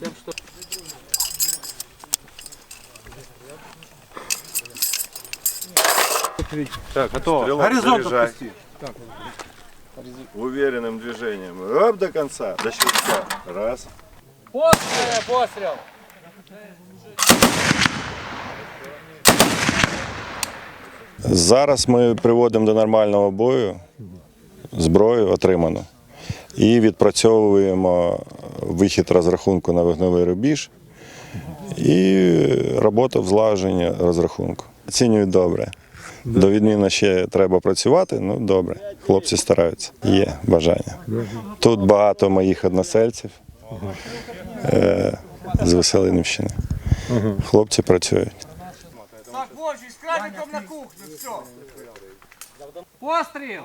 тем, что... Так, готово. Стрелок Горизонт заряжай. отпусти. Уверенным движением. Оп, до конца, до щелчка. Раз. Пострел, пострел. Зараз ми приводимо до нормального бою, зброю отриману, і відпрацьовуємо вихід розрахунку на вогневий рубіж і роботу в злагодженні розрахунку. Оцінюють добре. До відміни ще треба працювати, ну добре. Хлопці стараються. Є бажання. Тут багато моїх односельців е, з Веселинівщини. Хлопці працюють. Так, Божий, з крабиком на кухню, все. Постріл.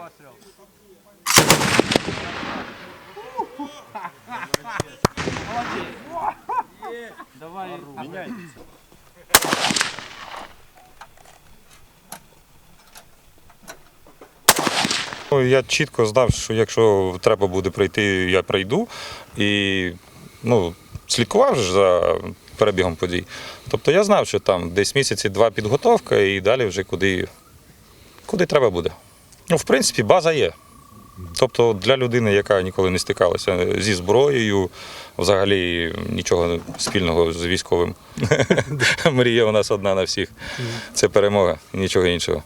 Ну, Я чітко знав, що якщо треба буде прийти, я прийду. І ну, слідкував за перебігом подій. Тобто я знав, що там десь місяці два підготовка і далі вже куди, куди треба буде. Ну, в принципі, база є. Тобто для людини, яка ніколи не стикалася зі зброєю, взагалі нічого спільного з військовим. Мрія у нас одна на всіх. Це перемога, нічого іншого.